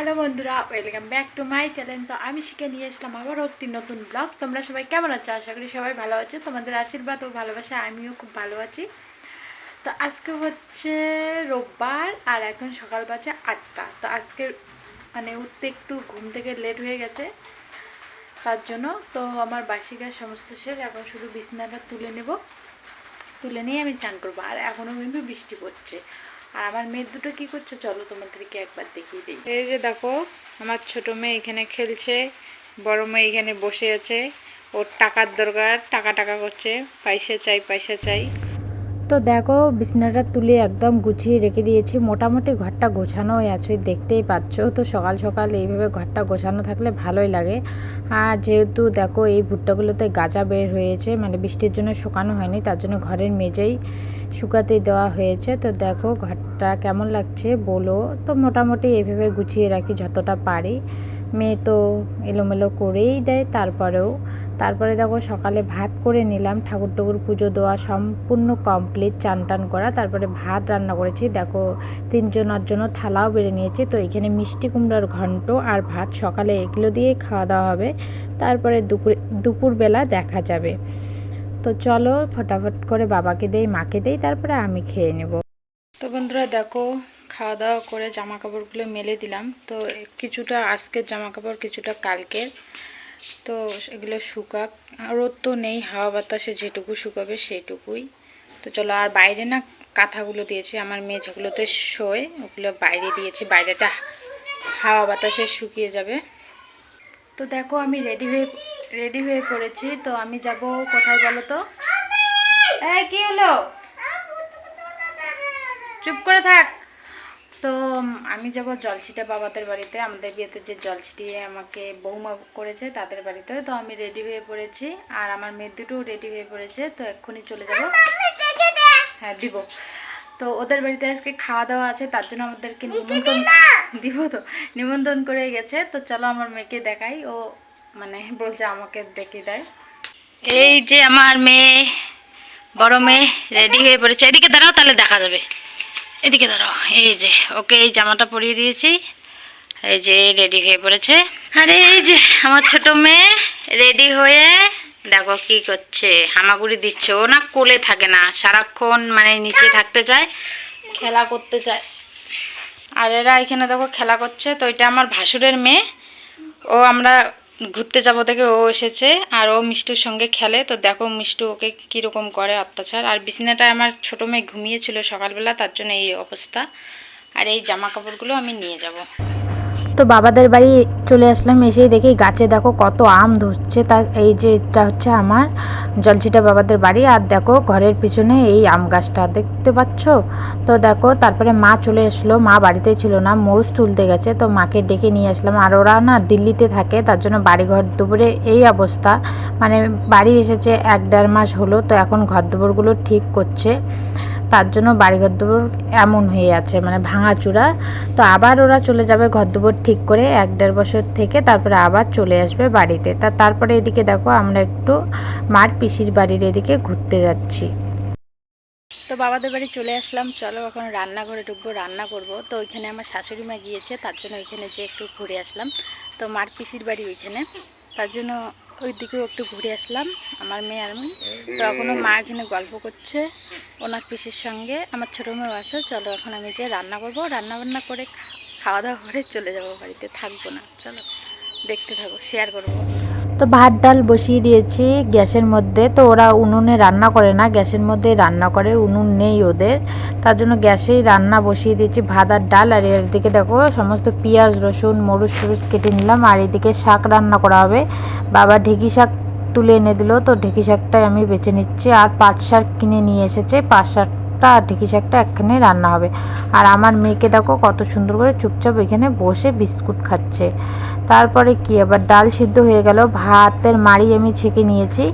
Hello বন্ধুরা welcome back to my channel তো আমি শিখে নিয়ে এসলাম আবার একটি নতুন ব্লগ তোমরা সবাই কেমন আছো? আশা করি সবাই ভালো আছো। তোমাদের আশীর্বাদ ও ভালোবাসা, আমিও খুব ভালো আছি। তো আজকে হচ্ছে রোববার আর এখন সকাল বাজে আটটা। তো আজকে মানে উঠতে একটু ঘুম থেকে লেট হয়ে গেছে। তার জন্য তো আমার বাসি কাজ সমস্ত শেষ। এখন শুধু বিছানাটা তুলে নেব। তুলে নিয়ে আমি চান করব। আর এখনও কিন্তু বৃষ্টি পড়ছে। আর আমার মেয়ের দুটো কি করছে? চলো তোমাদেরকে একবার দেখিয়ে দিই। এই যে দেখো, আমার ছোট মেয়ে এখানে খেলছে, বড় মেয়ে এখানে বসে আছে। ওর টাকার দরকার, টাকা টাকা করছে, পয়সা চাই পয়সা চাই। তো দেখো, বিছানাটা তুলে একদম গুছিয়ে রেখে দিয়েছি। মোটামুটি ঘরটা গোছানোই আছে, দেখতেই পাচ্ছ। তো সকাল সকাল এইভাবে ঘরটা গোছানো থাকলে ভালোই লাগে। আর যেহেতু দেখো, এই ভুট্টাগুলোতে গাজা বের হয়েছে মানে বৃষ্টির জন্য শুকানো হয়নি, তার জন্য ঘরের মেজেই শুকাতে দেওয়া হয়েছে। তো দেখো, ঘরটা কেমন লাগছে বলো? তো মোটামুটি এইভাবে গুছিয়ে রাখি যতটা পারি। মেয়ে তো এলোমেলো করেই দেয়, তারপরেও তারপরে দেখো সকালে ভাত করে নিলাম ঠাকুর টুকুর পুজো দেওয়া সম্পূর্ণ কমপ্লিট চান টান করা। তারপরে ভাত রান্না করেছি, দেখো তিনজনের জন্য থালাও বেড়ে নিয়েছি, তো এখানে মিষ্টি কুমড়ার ঘন্ট আর ভাত সকালে এগুলো দিয়েই খাওয়া দাওয়া হবে। তারপরে দুপুর, দুপুরবেলা দেখা যাবে। তো চলো ফটাফট করে বাবাকে দেই, মাকে দেই, তারপরে আমি খেয়ে নেব। তো বন্ধুরা দেখো খাওয়া দাওয়া করে জামা কাপড়গুলো মেলে দিলাম, তো কিছুটা আজকের জামা কাপড় কিছুটা কালকের। তো এগুলো শুকাক। রোদ তো নেই, হাওয়া বাতাসে যেটুকু শুকাবে সেইটুকুই তো চলো আর বাইরে না কাঁথাগুলো দিয়েছি, আমার মেয়ে যেগুলোতে শোয়, ওগুলো বাইরে দিয়েছি, বাইরেতে হাওয়া বাতাসে শুকিয়ে যাবে। তো দেখো আমি রেডি হয়ে রেডি হয়ে পড়েছি, তো আমি যাব কোথায় বলো তো? কি হলো? চুপ করে থাক। আমি যাব জলছিটা বাবাদের বাড়িতে। আমাদের বিয়েতে যে জলছিটি আমাকে বৌমা করেছে তাদের বাড়িতে। তো আমি রেডি হয়ে পড়েছি। আর আমার মেয়ের দুটোও রেডি হয়ে পড়েছে। তো এক্ষুনি চলে যাব। হ্যাঁ দিব। তো ওদের বাড়িতে আজকে খাওয়া দাওয়া আছে। তার জন্য আমাদেরকে নিমন্ত্রণ দিব তো। নিমন্ত্রণ করে গেছে। তো চলো আমার মেয়েকে দেখাই। ও মানে বলছে আমাকে দেখে দেয়। এই যে আমার মেয়ে বড় মেয়ে রেডি হয়ে পড়েছে। এদিকে দাঁড়াও তাহলে দেখা যাবে। এদিকে দাঁড়াও এই যে, ওকে এই জামাটা পরিয়ে দিয়েছি। এই যে রেডি হয়ে পড়েছে। আরে এই যে, আমার ছোট মেয়ে রেডি হয়ে, দেখো কি করছে, হামাগুড়ি দিচ্ছে। ও না কোলে থাকে না, সারাক্ষণ মানে নিচে থাকতে চায়, খেলা করতে চায়। আর এরা এখানে দেখো খেলা করছে, তো এটা আমার ভাসুরের মেয়ে। ও আমরা ঘুরতে যাব থেকে ও এসেছে আর ও মিষ্টুর সঙ্গে খেলে। তো দেখো মিষ্টু ওকে কীরকম করে অত্যাচার। আর বিছানাটায় আমার ছোটো মেয়ে ঘুমিয়েছিল সকালবেলা, তার জন্য এই অবস্থা। আর এই জামা কাপড়গুলো আমি নিয়ে যাব। তো বাবাদের বাড়ি চলে আসলাম, এসেই দেখি গাছে দেখো কত আম ধরছে তার এই যে এটা হচ্ছে আমার জলছিটা বাবাদের বাড়ি। আর দেখো ঘরের পিছনে এই আম গাছটা দেখতে পাচ্ছ? তো দেখো তারপরে মা চলে এসলো মা বাড়িতে ছিল না মরুচ তুলতে গেছে, তো মাকে ডেকে নিয়ে আসলাম। আর ওরা না দিল্লিতে থাকে, তার জন্য বাড়ি ঘর দুপুরে এই অবস্থা। মানে বাড়ি এসেছে এক দেড় মাস হলো, তো এখন ঘর দুপুরগুলো ঠিক করছে। তার জন্য বাড়িঘর দুপুর এমন হয়ে আছে মানে ভাঙাচুরা তো আবার ওরা চলে যাবে ঘর দুপুর ঠিক করে এক দেড় বছর থেকে তারপরে আবার চলে আসবে বাড়িতে। তা তারপরে এদিকে দেখো আমরা একটু মার পিসির বাড়ির এদিকে ঘুরতে যাচ্ছি। তো বাবাদের বাড়ি চলে আসলাম, চলো এখন রান্নাঘরে ঢুকবো, রান্না করব। তো ওইখানে আমার শাশুড়ি মা গিয়েছে, তার জন্য ওইখানে যে একটু ঘুরে আসলাম। তো মার পিসির বাড়ি ওইখানে, তার জন্য ওই দিকেও একটু ঘুরে আসলাম, আমার মেয়ে আর আমি। তো এখনও মা এখানে গল্প করছে, ওনার পিসির সঙ্গে। আমার ছোটো মেয়েও আছে, চলো এখন আমি যে রান্না করব রান্না বান্না করে খাওয়া দাওয়া করে চলে যাব বাড়িতে, থাকব না। চলো, দেখতে থাকো শেয়ার করব। তো ভাত, ডাল বসিয়ে দিয়েছি গ্যাসের মধ্যে। তো ওরা উনুনে রান্না করে না, গ্যাসের মধ্যেই রান্না করে, উনুন নেই ওদের। তার জন্য গ্যাসেই রান্না বসিয়ে দিয়েছি, ভাত আর ডাল। আর এদিকে দেখো, সমস্ত পেঁয়াজ, রসুন, মরুচ টরুচ কেটে নিলাম। আর এদিকে শাক রান্না করা হবে। বাবা ঢেঁকি শাক তুলে এনে দিল, তো ঢেঁকি শাকটাই আমি বেছে নিচ্ছি। আর পাট শাক কিনে নিয়ে এসেছে, পাট শাকটা আর ঢেঁকি শাকটা একখানে রান্না হবে। আর আমার মেয়েকে দেখো কত সুন্দর করে চুপচাপ এখানে বসে বিস্কুট খাচ্ছে। তারপরে কি, আবার ডাল সিদ্ধ হয়ে গেল, ভাতের মাড়ি আমি ছেঁকে নিয়েছি।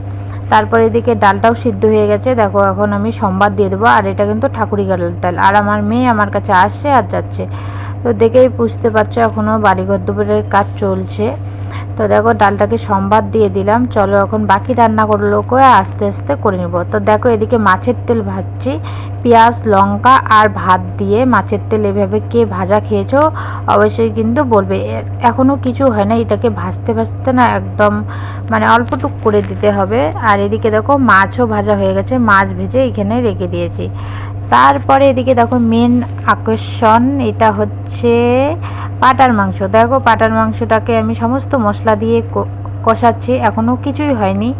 তারপরে এদিকে ডালটাও সিদ্ধ হয়ে গেছে। দেখো, এখন আমি সম্বাদ দিয়ে দেবো। আর এটা কিন্তু ঠাকুরি গাল ডাল। আর আমার মেয়ে আমার কাছে আসছে আর যাচ্ছে। তো দেখেই বুঝতে পারছ এখনও বাড়িঘর দুপুরের কাজ চলছে। তো দেখো, ডালটাকে সম্বাদ দিয়ে দিলাম। চলো এখন বাকি রান্না রান্নাগুলোকে আস্তে আস্তে করে নিব। তো দেখো, এদিকে মাছের তেল ভাজছি। পেঁয়াজ, লঙ্কা আর ভাত দিয়ে মাছের তেল এভাবে কে ভাজা খেয়েছো অবশ্যই কিন্তু বলবে। এখনও কিছু হয় না, এটাকে ভাজতে ভাজতে না একদম মানে অল্পটুক করে দিতে হবে। আর এদিকে দেখো, মাছও ভাজা হয়ে গেছে, মাছ ভেজে এখানে রেখে দিয়েছি। তারপরে এদিকে দেখো মেন আকর্ষণ, এটা হচ্ছে পাটার মাংস। দেখো, পাটার মাংসটাকে আমি সমস্ত মশলা দিয়ে কষাচ্ছি। এখনও কিছুই হয়নি।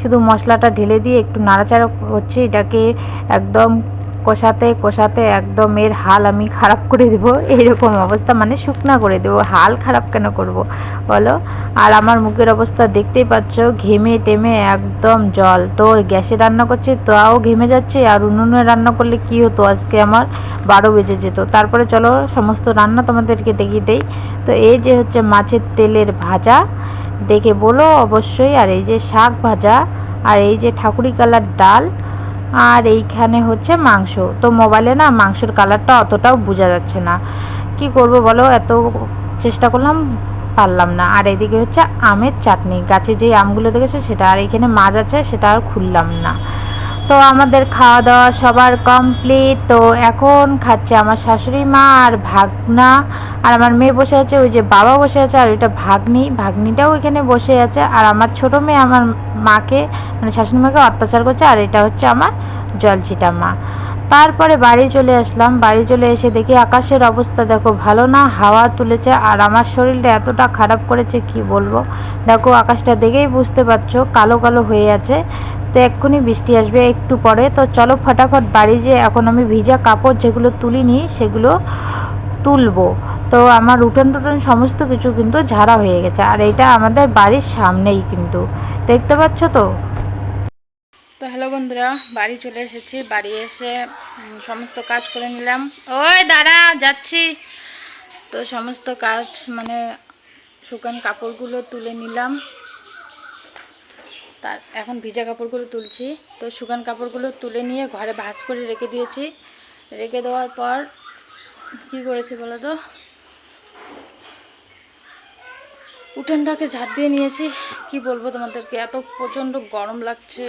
শুধু মশলাটা ঢেলে দিয়ে একটু নাড়াচাড়া হচ্ছে এটাকে একদম কষাতে কষাতে একদম এর হাল আমি খারাপ করে দেবো। এইরকম অবস্থা মানে শুকনা করে দেবো। হাল খারাপ কেন করব? বলো? আর আমার মুখের অবস্থা দেখতেই পাচ্ছ, ঘেমে টেমে একদম জল। তো গ্যাসে রান্না করছি, তাও ঘেমে যাচ্ছে, আর উনুনে রান্না করলে কি হতো? আজকে আমার বারো বেজে যেত। তারপরে চলো, সমস্ত রান্না তোমাদেরকে দেখিয়ে দেই। তো এই যে হচ্ছে মাছের তেলের ভাজা, দেখে বলো অবশ্যই। আর এই যে শাক ভাজা, আর এই যে ঠাকুরি কালার ডাল আর এইখানে হচ্ছে মাংস। তো মোবাইলে না মাংসের কালারটা অতটাও বোঝা যাচ্ছে না। কি করব বলো? এত চেষ্টা করলাম, পারলাম না। আর এদিকে হচ্ছে আমের চাটনি। গাছে যে আমগুলো দেখেছে সেটা, আর এখানে মাছ আছে সেটা আর খুললাম না। তো আমাদের খাওয়া দাওয়া সবার কমপ্লিট তো এখন খাচ্ছে আমার শাশুড়ি মা আর ভাগনা। আর আমার মেয়ে বসে আছে, ওই যে বাবা বসে আছে, আর ওইটা ভাগ্নি। ভাগ্নিটাও এখানে বসে আছে, আর আমার ছোট মেয়ে আমার মাকে মানে শাশুড়ি মাকে অত্যাচার করছে, আর এটা হচ্ছে আমার জলছিটা মা। তারপরে বাড়ি চলে আসলাম, বাড়ি চলে এসে দেখি আকাশের অবস্থা দেখো ভালো না, হাওয়া তুলেছে, আর আমার শরীরটা এতটা খারাপ করেছে, কি বলব? দেখো আকাশটা দেখেই বুঝতে পারছ, কালো কালো হয়ে আছে। তো এক্ষুনি বৃষ্টি আসবে একটু পরে। তো চলো ফটাফট বাড়ি যে এখন আমি ভিজা কাপড় যেগুলো তুলিনি সেগুলো তুলবো। তো আমার উঠোন টুটন সমস্ত কিছু কিন্তু ঝাড়া হয়ে গেছে। আর এটা আমাদের বাড়ির সামনেই কিন্তু। দেখতে পাচ্ছ তো? তো হ্যালো বন্ধুরা, বাড়ি চলে এসেছি। বাড়ি এসে সমস্ত কাজ করে নিলাম। ওই দাঁড়া, যাচ্ছি। তো সমস্ত কাজ মানে শুকান কাপড়গুলো তুলে নিলাম। তার এখন ভিজা কাপড়গুলো তুলছি। তো শুকান কাপড়গুলো তুলে নিয়ে ঘরে ভাঁজ করে রেখে দিয়েছি। রেখে দেওয়ার পর কি করেছি বলো তো? উঠানটাকে ঝাড় দিয়ে নিয়েছি। কি বলব তোমাদেরকে, এত প্রচণ্ড গরম লাগছে।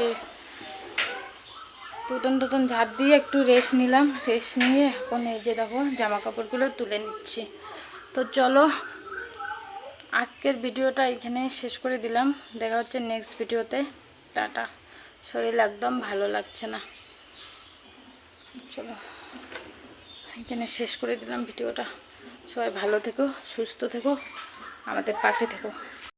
টুটন টুটন ঝাড় দিয়ে একটু রেস্ট নিলাম। রেস্ট নিয়ে এখন এই যে দেখো জামা কাপড়গুলো তুলে নিচ্ছি। তো চলো আজকের ভিডিওটা এখানে শেষ করে দিলাম। দেখা হচ্ছে নেক্সট ভিডিওতে। টাটা। শরীর একদম ভালো লাগছে না। চলো, এখানে শেষ করে দিলাম ভিডিওটা। সবাই ভালো থেকো, সুস্থ থেকো, আমাদের পাশে থেকো।